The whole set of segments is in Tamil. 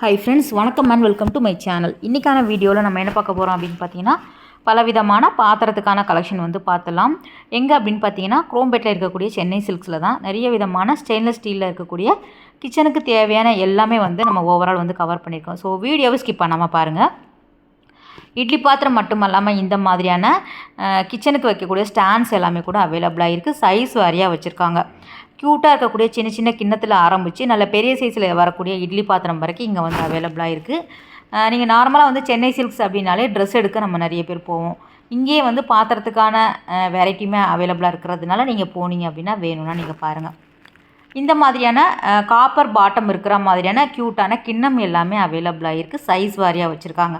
ஹை ஃப்ரெண்ட்ஸ் வணக்கம் and welcome to my channel இன்றைக்கான வீடியோவில் நம்ம என்ன பார்க்க போகிறோம் அப்படின்னு பார்த்தீங்கன்னா பலவிதமான பாத்திரத்துக்கான கலெக்ஷன் வந்து பார்த்துலாம் எங்கே அப்படின்னு பார்த்தீங்கன்னா குரோம்பேட்டில் இருக்கக்கூடிய சென்னை சில்க்ஸில் தான். நிறைய விதமான ஸ்டெயின்லெஸ் ஸ்டீலில் இருக்கக்கூடிய கிச்சனுக்கு தேவையான எல்லாமே வந்து நம்ம ஓவரால் வந்து கவர் பண்ணியிருக்கோம். ஸோ வீடியோவை ஸ்கிப் பண்ணாமல் பாருங்கள் இட்லி பாத்திரம் மட்டும் இல்லாமல் இந்த மாதிரியான கிச்சனுக்கு வைக்கக்கூடிய ஸ்டாண்ட்ஸ் எல்லாமே கூட அவைலபிளாக இருக்குது சைஸ் வாரியாக வச்சுருக்காங்க. க்யூட்டாக இருக்கக்கூடிய சின்ன சின்ன கிண்ணத்தில் ஆரம்பித்து நல்ல பெரிய சைஸில் வரக்கூடிய இட்லி பாத்திரம் வரைக்கும் இங்கே வந்து அவைலபிளாக இருக்குது நீங்கள் நார்மலாக வந்து சென்னை சில்க்ஸ் அப்படின்னாலே ட்ரெஸ் எடுக்க நம்ம நிறைய பேர் போவோம். இங்கேயே வந்து பாத்திரத்துக்கான வெரைட்டியுமே அவைலபிளாக இருக்கிறதுனால நீங்கள் போனீங்க அப்படின்னா வேணும்னா நீங்கள் பாருங்கள் இந்த மாதிரியான காப்பர் பாட்டம் இருக்கிற மாதிரியான க்யூட்டான கிண்ணம் எல்லாமே அவைலபிளாக இருக்குது சைஸ் வாரியாக வச்சுருக்காங்க.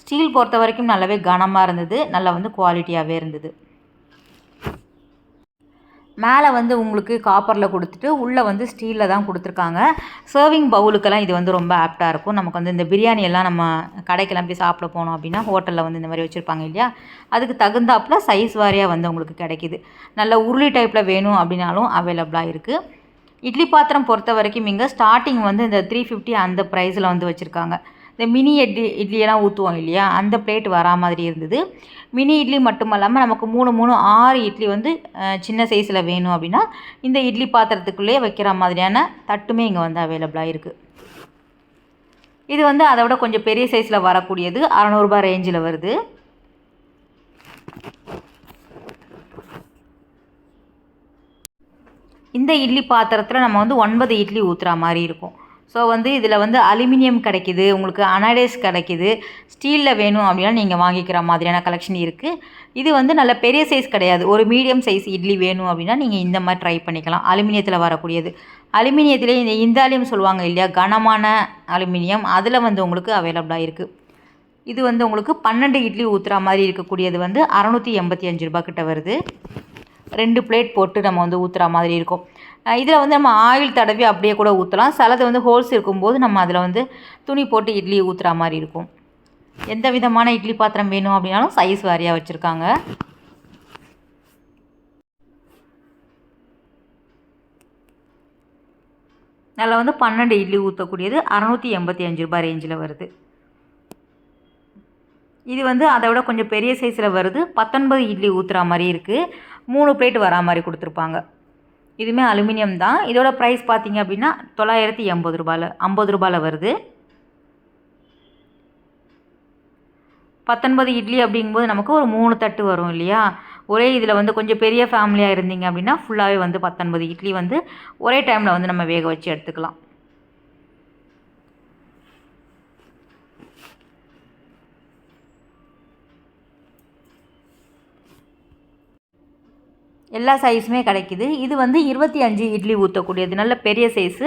ஸ்டீல் பொறுத்த வரைக்கும் நல்லாவே கனமாக இருந்தது. நல்லா வந்து குவாலிட்டியாகவே இருந்தது. மேலே வந்து உங்களுக்கு காப்பரில் கொடுத்துட்டு உள்ளே வந்து ஸ்டீலில் தான் கொடுத்துருக்காங்க. சர்விங் பவுலுக்கெல்லாம் இது வந்து ரொம்ப ஆப்டாக இருக்கும். நமக்கு வந்து இந்த பிரியாணி எல்லாம் நம்ம கடைக்கெல்லாம் போய் சாப்பிட போனோம் அப்படின்னா ஹோட்டலில் வந்து இந்த மாதிரி வச்சுருப்பாங்க இல்லையா? அதுக்கு தகுந்தாப்பில் சைஸ் வாரியாக வந்து உங்களுக்கு கிடைக்கிது. நல்ல உருளி டைப்பில் வேணும் அப்படின்னாலும் அவைலபிளாக இருக்குது இட்லி பாத்திரம் பொறுத்த வரைக்கும் இங்கே ஸ்டார்டிங் வந்து இந்த த்ரீ ஃபிஃப்டி அந்த ப்ரைஸில் வந்து வச்சுருக்காங்க. இந்த மினி இட்லி இட்லியெல்லாம் ஊற்றுவோம் இல்லையா? அந்த பிளேட் வரா மாதிரி இருந்தது. மினி இட்லி மட்டும் இல்லாமல் நமக்கு மூணு மூணு ஆறு இட்லி வந்து சின்ன சைஸில் வேணும் அப்படின்னா இந்த இட்லி பாத்திரத்துக்குள்ளேயே வைக்கிற மாதிரியான தட்டுமே இங்கே வந்து அவைலபிளாக இருக்குது இது வந்து அதை விட கொஞ்சம் பெரிய சைஸில் வரக்கூடியது. அறநூறுபா ரேஞ்சில் வருது. இந்த இட்லி பாத்திரத்தில் நம்ம வந்து ஒன்பது இட்லி ஊற்றுற மாதிரி இருக்கும். ஸோ வந்து இதில் வந்து அலுமினியம் கிடைக்கிது உங்களுக்கு அனடைஸ் கிடைக்கிது ஸ்டீலில் வேணும் அப்படின்னா நீங்கள் வாங்கிக்கிற மாதிரியான கலெக்ஷன் இருக்குது இது வந்து நல்ல பெரிய சைஸ் கிடையாது. ஒரு மீடியம் சைஸ் இட்லி வேணும் அப்படின்னா நீங்கள் இந்த மாதிரி ட்ரை பண்ணிக்கலாம். அலுமினியத்தில் வரக்கூடியது. அலுமினியத்திலே இந்த இந்தாலியம் சொல்லுவாங்க இல்லையா கனமான அலுமினியம் அதில் வந்து உங்களுக்கு அவைலபிளாக இருக்குது இது வந்து உங்களுக்கு பன்னெண்டு இட்லி ஊற்றுற மாதிரி இருக்கக்கூடியது வந்து அறநூற்றி எண்பத்தி அஞ்சு ரூபா கிட்ட வருது. ரெண்டு பிளேட் போட்டு நம்ம வந்து ஊற்றுற மாதிரி இருக்கும். இதில் வந்து நம்ம ஆயில் தடவி அப்படியே கூட ஊற்றலாம் சிலது வந்து ஹோல்ஸ் இருக்கும்போது நம்ம அதில் வந்து துணி போட்டு இட்லி ஊற்றுற மாதிரி இருக்கும். எந்த விதமான இட்லி பாத்திரம் வேணும் அப்படின்னாலும் சைஸ் வாரியாக வச்சுருக்காங்க. அதில் வந்து பன்னெண்டு இட்லி ஊற்றக்கூடியது அறநூற்றி எண்பத்தி அஞ்சு ரூபாய் ரேஞ்சில் வருது. இது வந்து அதை விட கொஞ்சம் பெரிய சைஸில் வருது. பத்தொன்பது இட்லி ஊற்றுற மாதிரி இருக்குது மூணு பிளேட் வரா மாதிரி கொடுத்துருப்பாங்க. இதுவுமே அலுமினியம் தான். இதோட ப்ரைஸ் பார்த்தீங்க அப்படின்னா தொள்ளாயிரத்தி எண்பது ரூபாயில் ஐம்பது ரூபாயில் வருது. பத்தொன்பது இட்லி அப்படிங்கும்போது நமக்கு ஒரு மூணு தட்டு வரும் இல்லையா? ஒரே இதில் வந்து கொஞ்சம் பெரிய ஃபேமிலியாக இருந்தீங்க அப்படின்னா ஃபுல்லாகவே வந்து பத்தொன்பது இட்லி வந்து ஒரே டைமில் வந்து நம்ம வேக வச்சு எடுத்துக்கலாம். எல்லா சைஸுமே கிடைக்கிது. இது வந்து இருபத்தி அஞ்சு இட்லி ஊற்றக்கூடியது நல்ல பெரிய சைஸு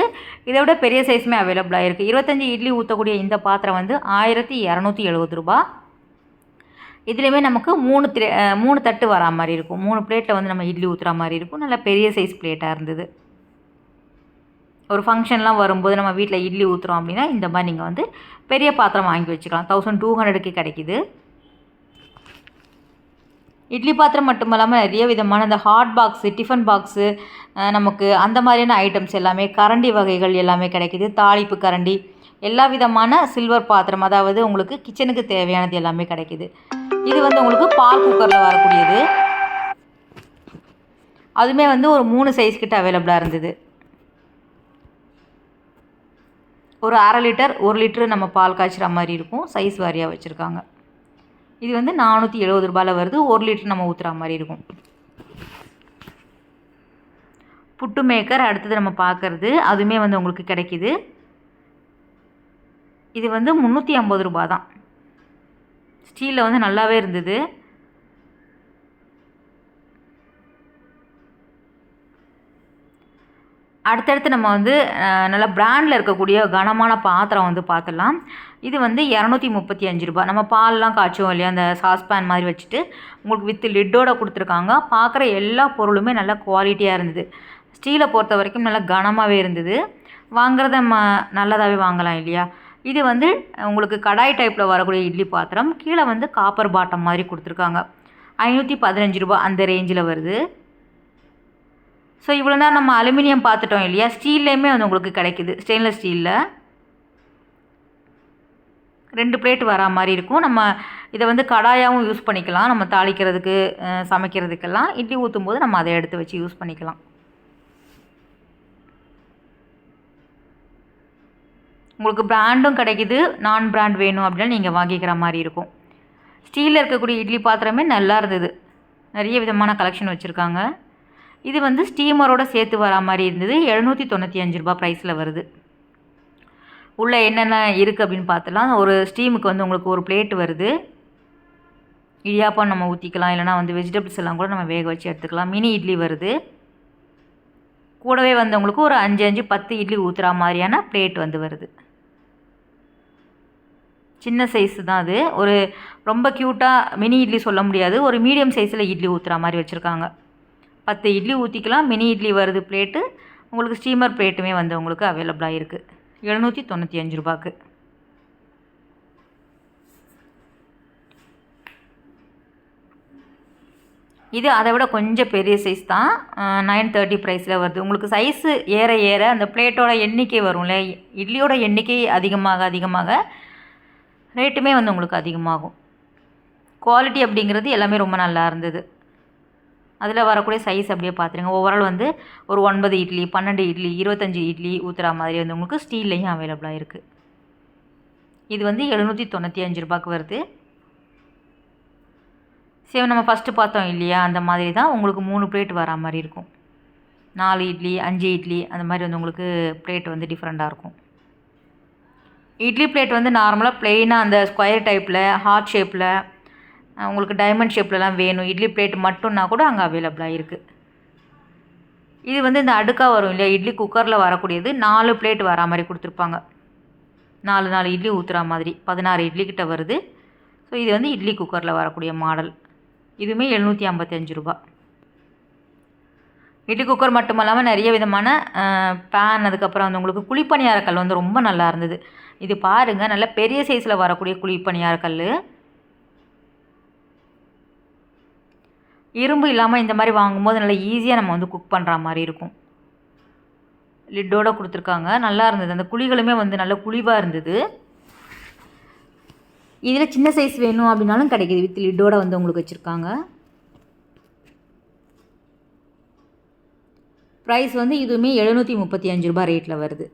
இதை விட பெரிய சைஸுமே அவைலபிளாக இருக்குது இருபத்தஞ்சி இட்லி ஊற்றக்கூடிய இந்த பாத்திரம் வந்து ஆயிரத்தி இரநூத்தி எழுபது ரூபா. இதுலேயுமே நமக்கு மூணு திரை மூணு தட்டு வரா மாதிரி இருக்கும். மூணு பிளேட்டில் வந்து நம்ம இட்லி ஊற்றுற மாதிரி இருக்கும். நல்ல பெரிய சைஸ் பிளேட்டாக இருந்தது. ஒரு ஃபங்க்ஷன்லாம் வரும்போது நம்ம வீட்டில் இட்லி ஊற்றுறோம் அப்படின்னா இந்த மாதிரி நீங்கள் வந்து பெரிய பாத்திரம் வாங்கி வச்சுக்கலாம். தௌசண்ட் டூ ஹண்ட்ரடுக்கு கிடைக்கிது. இட்லி பாத்திரம் மட்டும் இல்லாமல் நிறைய விதமான இந்த ஹாட் பாக்ஸு டிஃபன் பாக்ஸு நமக்கு அந்த மாதிரியான ஐட்டம்ஸ் எல்லாமே கரண்டி வகைகள் எல்லாமே கிடைக்கிது. தாளிப்பு கரண்டி எல்லா விதமான சில்வர் பாத்திரம் அதாவது உங்களுக்கு கிச்சனுக்கு தேவையானது எல்லாமே கிடைக்கிது. இது வந்து உங்களுக்கு பால் குக்கரில் வரக்கூடியது. அதுவுமே வந்து ஒரு மூணு சைஸ் கிட்ட அவைலபிளாக இருந்தது. ஒரு அரை லிட்டர் ஒரு லிட்டரு நம்ம பால் காய்ச்சுற மாதிரி இருக்கும். சைஸ் வாரியாக வச்சுருக்காங்க. இது வந்து நானூற்றி எழுபது ரூபாயில் வருது. ஒரு லிட்டர் நம்ம ஊற்றுற மாதிரி இருக்கும். புட்டு மேக்கர் அடுத்தது நம்ம பார்க்குறது அதுவுமே வந்து உங்களுக்கு கிடைக்கிது. இது வந்து முந்நூற்றி ஐம்பது ரூபா தான். ஸ்டீலில் வந்து நல்லாவே இருந்தது. அடுத்தடுத்து நம்ம வந்து நல்லா பிராண்டில் இருக்கக்கூடிய கனமான பாத்திரம் வந்து பார்த்துடலாம் இது வந்து இரநூத்தி முப்பத்தி அஞ்சு ரூபா. நம்ம பால்லாம் காய்ச்சுவோம் இல்லையா? அந்த சாஸ்பேன் மாதிரி வச்சுட்டு உங்களுக்கு வித் லிட்டோட கொடுத்துருக்காங்க. பார்க்குற எல்லா பொருளுமே நல்லா குவாலிட்டியாக இருந்தது. ஸ்டீலை பொறுத்த வரைக்கும் நல்லா கனமாகவே இருந்தது. வாங்குறத நம்ம நல்லதாகவே வாங்கலாம் இல்லையா? இது வந்து உங்களுக்கு கடாய் டைப்பில் வரக்கூடிய இட்லி பாத்திரம். கீழே வந்து காப்பர் பாட்டம் மாதிரி கொடுத்துருக்காங்க. ஐநூற்றி பதினஞ்சு ரூபா அந்த ரேஞ்சில் வருது. ஸோ இவ்வளோ நேரம் நம்ம அலுமினியம் பார்த்துட்டோம் இல்லையா? ஸ்டீல்லையுமே வந்து உங்களுக்கு கிடைக்குது. ஸ்டெயின்லெஸ் ஸ்டீலில் ரெண்டு பிளேட் வரா மாதிரி இருக்கும். நம்ம இதை வந்து கடாயாகவும் யூஸ் பண்ணிக்கலாம். நம்ம தாளிக்கிறதுக்கு சமைக்கிறதுக்கெல்லாம். இட்லி ஊற்றும் போது நம்ம அதை எடுத்து வச்சு யூஸ் பண்ணிக்கலாம். உங்களுக்கு பிராண்டும் கிடைக்குது. நான் பிராண்ட் வேணும் அப்படின்னா நீங்கள் வாங்கிக்கிற மாதிரி இருக்கும். ஸ்டீலில் இருக்கக்கூடிய இட்லி பாத்திரமே நல்லா இருந்தது. நிறைய விதமான கலெக்ஷன் வச்சுருக்காங்க. இது வந்து ஸ்டீமரோட சேர்த்து வரா மாதிரி இருந்தது. எழுநூற்றி தொண்ணூற்றி அஞ்சு ரூபா ப்ரைஸில் வருது. உள்ளே என்னென்ன இருக்குது அப்படின்னு பார்த்துலாம் ஒரு ஸ்டீமுக்கு வந்து உங்களுக்கு ஒரு பிளேட் வருது. இடியாப்பம் நம்ம ஊற்றிக்கலாம் இல்லைனா வந்து வெஜிடபிள்ஸ் எல்லாம் கூட நம்ம வேக வச்சு எடுத்துக்கலாம். மினி இட்லி வருது. கூடவே வந்து உங்களுக்கு ஒரு அஞ்சு அஞ்சு பத்து இட்லி ஊற்றுற மாதிரியான பிளேட் வந்து வருது. சின்ன சைஸ் தான் அது. ஒரு ரொம்ப க்யூட்டாக மினி இட்லி சொல்ல முடியாது. ஒரு மீடியம் சைஸில் இட்லி ஊற்றுற மாதிரி வச்சுருக்காங்க. பத்து இட்லி ஊற்றிக்கலாம் மினி இட்லி வருது பிளேட்டு உங்களுக்கு ஸ்டீமர் பிளேட்டுமே வந்து உங்களுக்கு அவைலபிளாக இருக்குது எழுநூற்றி தொண்ணூற்றி அஞ்சு ரூபாய்க்கு. இது அதை விட கொஞ்சம் பெரிய சைஸ் தான். நைன் தேர்ட்டி ப்ரைஸில் வருது. உங்களுக்கு சைஸு ஏற ஏற அந்த பிளேட்டோட எண்ணிக்கை வரும்ல. இட்லியோட எண்ணிக்கை அதிகமாக அதிகமாக ரேட்டுமே வந்து உங்களுக்கு அதிகமாகும். குவாலிட்டி அப்படிங்கிறது எல்லாமே ரொம்ப நல்லா இருந்தது. அதில் வரக்கூடிய சைஸ் அப்படியே பார்த்துருங்க. ஓவரால் வந்து ஒரு ஒன்பது இட்லி பன்னெண்டு இட்லி இருபத்தஞ்சி இட்லி ஊற்றுற மாதிரி வந்து உங்களுக்கு ஸ்டீல்லையும் அவைலபிளாக இருக்குது இது வந்து எழுநூற்றி தொண்ணூற்றி அஞ்சு ரூபாய்க்கு வருது. சரி நம்ம ஃபஸ்ட்டு பார்த்தோம் இல்லையா? அந்த மாதிரி தான் உங்களுக்கு மூணு பிளேட் வரா மாதிரி இருக்கும். நாலு இட்லி அஞ்சு இட்லி அந்த மாதிரி வந்து உங்களுக்கு பிளேட் வந்து டிஃப்ரெண்ட்டாக இருக்கும். இட்லி பிளேட் வந்து நார்மலாக ப்ளெயினாக அந்த ஸ்கொயர் டைப்பில் ஹார்ட் ஷேப்பில் உங்களுக்கு டைமண்ட் ஷேப்லலாம் வேணும். இட்லி பிளேட் மட்டும்னா கூட அங்கே அவைலபிளாக இருக்குது இது வந்து இந்த அடுக்காக வரும் இல்லையா? இட்லி குக்கரில் வரக்கூடியது நாலு பிளேட் வரா மாதிரி கொடுத்துருப்பாங்க. நாலு நாலு இட்லி ஊற்றுற மாதிரி பதினாறு இட்லி கிட்ட வருது. ஸோ இது வந்து இட்லி குக்கரில் வரக்கூடிய மாடல் இதுவுமே எழுநூற்றி ஐம்பத்தஞ்சு ரூபா. இட்லி குக்கர் மட்டும் இல்லாமல் நிறைய விதமான பேன் அதுக்கப்புறம் வந்து உங்களுக்கு குழிப்பணியாரக்கல் வந்து ரொம்ப நல்லா இருந்தது. இது பாருங்கள் நல்ல பெரிய சைஸில் வரக்கூடிய குழிப்பணியாரக்கல் இரும்பு இல்லாமல் இந்த மாதிரி வாங்கும்போது நல்லா ஈஸியாக நம்ம வந்து குக் பண்ணுற மாதிரி இருக்கும். லிட்டோட கொடுத்துருக்காங்க. நல்லா இருந்தது. அந்த குழிகளுமே வந்து நல்ல குழிவாக இருந்தது. இதில் சின்ன சைஸ் வேணும் அப்படின்னாலும் கிடைக்கிது. வித் லிட்டோட வந்து உங்களுக்கு வச்சுருக்காங்க. ப்ரைஸ் வந்து இதுவுமே எழுநூற்றி முப்பத்தி அஞ்சு ரூபாய் ரேட்டில் வருது.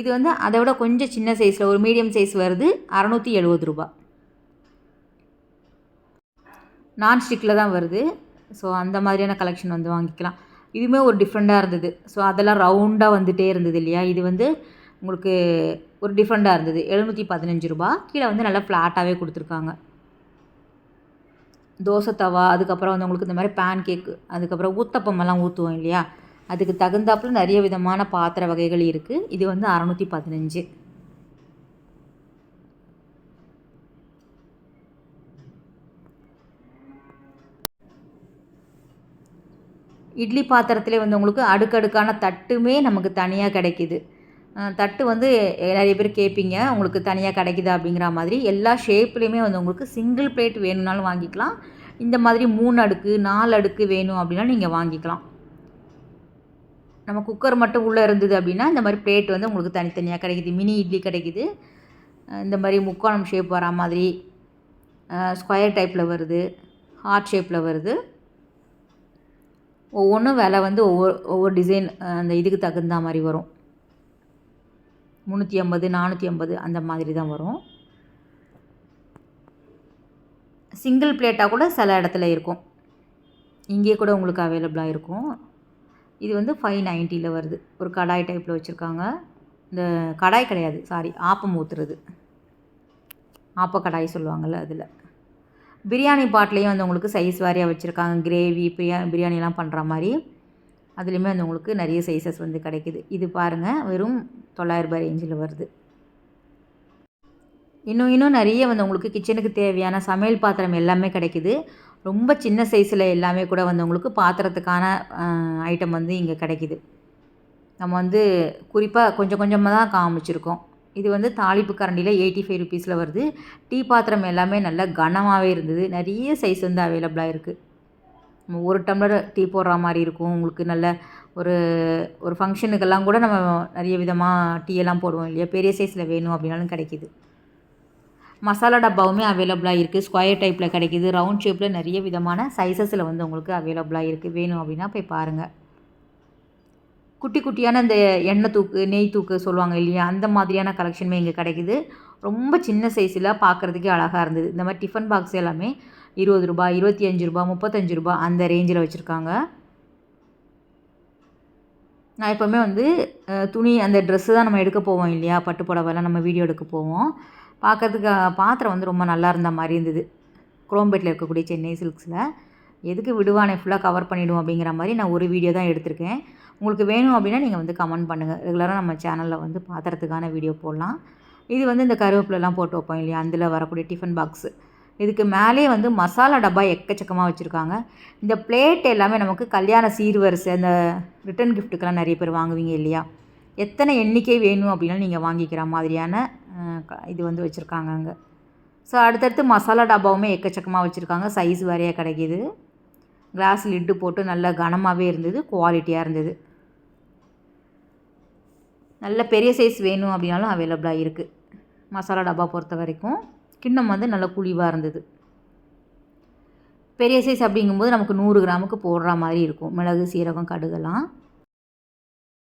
இது வந்து அதை விட கொஞ்சம் சின்ன சைஸில் ஒரு மீடியம் சைஸ் வருது. அறநூற்றி எழுபது ரூபா நான்ஸ்டிக்கில் தான் வருது. ஸோ அந்த மாதிரியான கலெக்ஷன் வந்து வாங்கிக்கலாம். இதுவுமே ஒரு டிஃப்ரெண்ட்டாக இருந்தது. ஸோ அதெல்லாம் ரவுண்டாக வந்துகிட்டே இருந்தது இல்லையா? இது வந்து உங்களுக்கு ஒரு டிஃப்ரெண்ட்டாக இருந்தது. எழுநூற்றி பதினஞ்சு ரூபா. கீழே வந்து நல்லா ஃப்ளாட்டாகவே கொடுத்துருக்காங்க. தோசை தவா அதுக்கப்புறம் வந்து உங்களுக்கு இந்த மாதிரி பேன் கேக்கு அதுக்கப்புறம் ஊத்தப்பம் எல்லாம் ஊற்றுவோம் இல்லையா? அதுக்கு தகுந்தாப்புல நிறைய விதமான பாத்திர வகைகள் இருக்குது இது வந்து அறநூற்றி பதினஞ்சு. இட்லி பாத்திரத்திலே வந்து உங்களுக்கு அடுக்கடுக்கான தட்டுமே நமக்கு தனியாக கிடைக்கிது. தட்டு வந்து நிறைய பேர் கேட்பீங்க உங்களுக்கு தனியாக கிடைக்குதா அப்படிங்கிற மாதிரி. எல்லா ஷேப்லேயுமே வந்து உங்களுக்கு சிங்கிள் பிளேட் வேணும்னாலும் வாங்கிக்கலாம். இந்த மாதிரி மூணு அடுக்கு நாலு அடுக்கு வேணும் அப்படின்னா நீங்கள் வாங்கிக்கலாம். நம்ம குக்கர் மட்டும் உள்ளே இருந்தது அப்படின்னா இந்த மாதிரி பிளேட் வந்து உங்களுக்கு தனித்தனியாக கிடைக்குது. மினி இட்லி கிடைக்குது. இந்த மாதிரி முக்கோணம் ஷேப் வரா மாதிரி ஸ்கொயர் டைப்பில் வருது ஹார்ட் ஷேப்பில் வருது. ஒவ்வொன்றும் விலை வந்து ஒவ்வொரு ஒவ்வொரு டிசைன் அந்த இதுக்கு தகுந்த மாதிரி வரும். முந்நூற்றி ஐம்பது நானூற்றி ஐம்பது அந்த மாதிரி தான் வரும். சிங்கிள் பிளேட்டாக கூட சில இடத்துல இருக்கும். இங்கே கூட உங்களுக்கு அவைலபிளாக இருக்கும். இது வந்து ஃபைவ் நைன்ட்டியில் வருது. ஒரு கடாய் டைப்பில் வச்சுருக்காங்க. இந்த கடாய் கிடையாது. சாரி ஆப்பம் ஊற்றுறது ஆப்ப கடாய் சொல்லுவாங்கள்ல அதில். பிரியாணி பாட்லேயும் வந்து உங்களுக்கு சைஸ் வாரியாக வச்சுருக்காங்க. கிரேவி பிரியா பிரியாணிலாம் பண்ணுற மாதிரி. அதுலேயுமே வந்து உங்களுக்கு நிறைய சைஸஸ் வந்து கிடைக்குது. இது பாருங்கள் வெறும் தொள்ளாயிரரூபா ரேஞ்சில் வருது. இன்னும் இன்னும் நிறைய வந்து உங்களுக்கு கிச்சனுக்கு தேவையான சமையல் பாத்திரம் எல்லாமே கிடைக்குது. ரொம்ப சின்ன சைஸில் எல்லாமே கூட வந்து உங்களுக்கு பாத்திரத்துக்கான ஐட்டம் வந்து இங்கே கிடைக்குது. நம்ம வந்து குறிப்பாக கொஞ்சம் கொஞ்சமாக தான் காமிச்சிருக்கோம். இது வந்து தாளிப்பு கரண்டியில் எயிட்டி ஃபைவ் ருபீஸில் வருது. டீ பாத்திரம் எல்லாமே நல்ல கனமாகவே இருந்தது. நிறைய சைஸ் வந்து அவைலபிளாக இருக்குது ஒரு டம்ளர் டீ போடுற மாதிரி இருக்கும். உங்களுக்கு நல்ல ஒரு ஒரு ஃபங்க்ஷனுக்கெல்லாம் கூட நம்ம நிறைய விதமாக டீ எல்லாம் போடுவோம் இல்லையா? பெரிய சைஸில் வேணும் அப்படின்னாலும் கிடைக்கிது. மசாலா டப்பாவுமே அவைலபிளாக இருக்குது ஸ்கொயர் டைப்பில் கிடைக்கிது. ரவுண்ட் ஷேப்பில் நிறைய விதமான சைஸஸில் வந்து உங்களுக்கு அவைலபிளாக இருக்குது வேணும் அப்படின்னா போய் பாருங்கள் குட்டி குட்டியான இந்த எண்ணெய் தூக்கு நெய் தூக்கு சொல்லுவாங்க இல்லையா? அந்த மாதிரியான கலெக்ஷனுமே இங்கே கிடைக்குது. ரொம்ப சின்ன சைஸில் பார்க்குறதுக்கே அழகாக இருந்தது. இந்த மாதிரி டிஃபன் பாக்ஸ் எல்லாமே இருபது ரூபா இருபத்தி அஞ்சு ரூபா முப்பத்தஞ்சு ரூபா அந்த ரேஞ்சில் வச்சுருக்காங்க. நான் எப்போவுமே வந்து துணி அந்த ட்ரெஸ்ஸு தான் நம்ம எடுக்க போவோம் இல்லையா? பட்டு புடவைலாம் நம்ம வீடியோ எடுக்க போவோம். பார்க்கறதுக்கு பாத்திரம் வந்து ரொம்ப நல்லா இருந்த மாதிரி இருந்தது. குரோம்பேட்டில் இருக்கக்கூடிய சென்னை சில்க்ஸில். எதுக்கு விடுவானே ஃபுல்லாக கவர் பண்ணிவிடும் அப்படிங்கிற மாதிரி நான் ஒரு வீடியோ தான் எடுத்திருக்கேன். உங்களுக்கு வேணும் அப்படின்னா நீங்கள் வந்து கமெண்ட் பண்ணுங்கள் ரெகுலராக நம்ம சேனலில் வந்து பாத்திரத்துக்கான வீடியோ போடலாம். இது வந்து இந்த கருவேப்பிலலாம் போட்டு வைப்போம் இல்லையா? அதில் வரக்கூடிய டிஃபன் பாக்ஸு இதுக்கு மேலே வந்து மசாலா டப்பா எக்கச்சக்கமாக வச்சுருக்காங்க. இந்த பிளேட் எல்லாமே நமக்கு கல்யாண சீர்வரிசை அந்த ரிட்டன் கிஃப்ட்டுக்கெல்லாம் நிறைய பேர் வாங்குவீங்க இல்லையா? எத்தனை எண்ணிக்கை வேணும் அப்படின்னாலும் நீங்கள் வாங்கிக்கிற மாதிரியான க- இது வந்து வச்சுருக்காங்க அங்கே. ஸோ அடுத்தடுத்து மசாலா டப்பாவுமே எக்கச்சக்கமாக வச்சுருக்காங்க. சைஸ் வேறையாக கிடைக்கிது. கிளாஸ் லிட்டு போட்டு நல்லா கனமாகவே இருந்தது குவாலிட்டியாக இருந்தது. நல்ல பெரிய சைஸ் வேணும் அப்படின்னாலும் அவைலபிளாக இருக்குது மசாலா டப்பா பொறுத்த வரைக்கும். கிண்ணம் வந்து நல்ல குழிவாக இருந்தது. பெரிய சைஸ் அப்படிங்கும்போது நமக்கு நூறு கிராமுக்கு போடுற மாதிரி இருக்கும். மிளகு சீரகம் கடுகெல்லாம்.